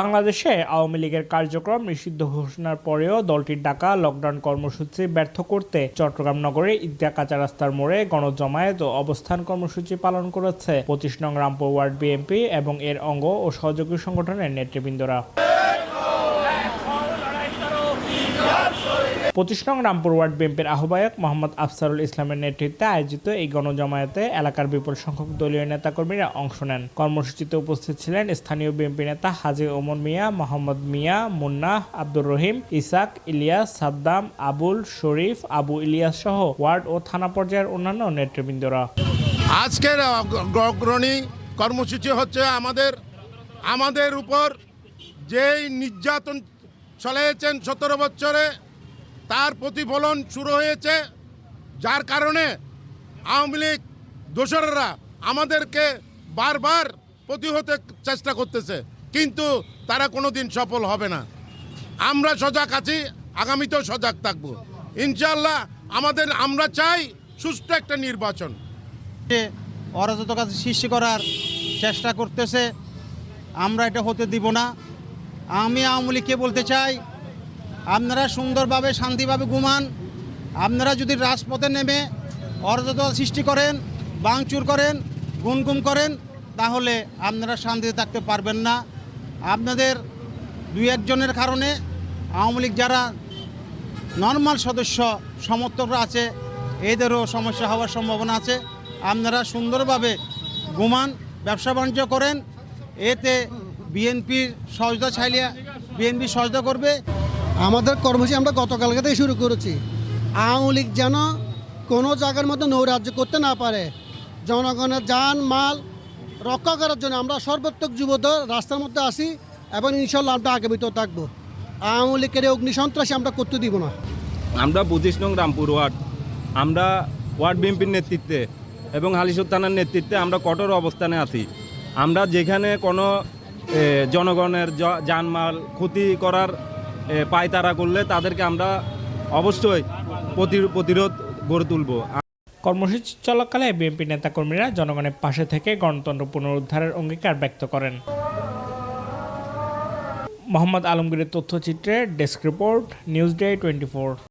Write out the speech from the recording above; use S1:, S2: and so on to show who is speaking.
S1: বাংলাদেশে আওয়ামী লীগের কার্যক্রম নিষিদ্ধ ঘোষণার পরেও দলটির ডাকা লকডাউন কর্মসূচি ব্যর্থ করতে চট্টগ্রাম নগরে ঈদগা কাঁচা রাস্তার মোড়ে গণজমায়েত ও অবস্থান কর্মসূচি পালন করেছে। পঁচিশ নং রামপুর ওয়ার্ড বিএনপি এবং এর অঙ্গ ও সহযোগী সংগঠনের নেতৃবৃন্দরা। পঁচিশ নং রামপুর ওয়ার্ড বিএনপির আহ্বায়ক মোহাম্মদ আফসারুল ইসলামের নেতৃত্বে আয়োজিত এই গণজমায়েতে এলাকার বিপুল সংখ্যক দলীয় নেতাকর্মীরা অংশ নেন। কর্মসূচিতে উপস্থিত ছিলেন স্থানীয় বিএনপি নেতা হাজি ওমর মিয়া, মোহাম্মদ মিয়া, মুন্না, আব্দুর রহিম, ইসাক, ইলিয়াস, সাদ্দাম, আবুল, শরীফ, আবু ইলিয়াস সহ ওয়ার্ড ও থানা পর্যায়ের অন্যান্য নেতৃবৃন্দরা।
S2: আজকের অগ্রণী কর্মসূচি হচ্ছে আমাদের আমাদের উপর যেই নির্যাতন চলেছেন সতেরো বছরে তার প্রতিফলন শুরু হয়েছে, যার কারণে আওয়ামী লীগ দোসররা আমাদেরকে বারবার প্রতিহতে চেষ্টা করতেছে, কিন্তু তারা কোনো দিন সফল হবে না। আমরা সজাগ আছি, আগামীতেও সজাগ থাকব। ইনশাল্লাহ আমাদের, আমরা চাই সুষ্ঠু একটা নির্বাচন।
S3: অরাজকতা সৃষ্টি করার চেষ্টা করতেছে, আমরা এটা হতে দিব না। আমি আওয়ামী লীগকে বলতে চাই আপনারা সুন্দরভাবে, শান্তিভাবে ঘুমান। আপনারা যদি রাজপথে নেমে অরাজকতা সৃষ্টি করেন বাংচুর করেন, গুনগুম করেন, তাহলে আপনারা শান্তিতে থাকতে পারবেন না। আপনাদের দুই একজনের কারণে আওয়ামী লীগ যারা নর্মাল সদস্য, সমর্থকরা আছে, এদেরও সমস্যা হওয়ার সম্ভাবনা আছে। আপনারা সুন্দরভাবে ঘুমান, ব্যবসা বাণিজ্য করেন, এতে বিএনপির সহজতা চাইলে বিএনপি সহজতা করবে।
S4: আমাদের কর্মসূচি আমরা গতকালকে থেকে শুরু করেছি। আওয়ামী লীগ যেন কোনো জায়গার মধ্যে নৈরাজ্য করতে না পারে, জনগণের যান, মাল রক্ষা করার জন্য আমরা সর্বাত্মক যুবদল রাস্তার মধ্যে আসি এবং ইনশাল্লাহ আমরা আগামীতেও থাকব। আওয়ামী লীগের এই অগ্নিসন্ত্রাসী আমরা করতে দিব না।
S5: আমরা পঁচিশ নং রামপুর ওয়ার্ড, আমরা ওয়ার্ড বিএনপির নেতৃত্বে এবং হালিশুর থানার নেতৃত্বে আমরা কঠোর অবস্থানে আছি। আমরা যেখানে কোনো জনগণের জানমাল ক্ষতি করার পায়তারা করলে তাদেরকে আমরা অবশ্যই প্রতি- প্রতিরোধ গড়ে তুলব।
S1: কর্মসূচি চলাকালে বিএনপি নেতাকর্মীরা জনগণের পাশে থেকে গণতন্ত্র পুনরুদ্ধারের অঙ্গীকার ব্যক্ত করেন। মোহাম্মদ আলমগীরের তথ্যচিত্রে desk report, news day twenty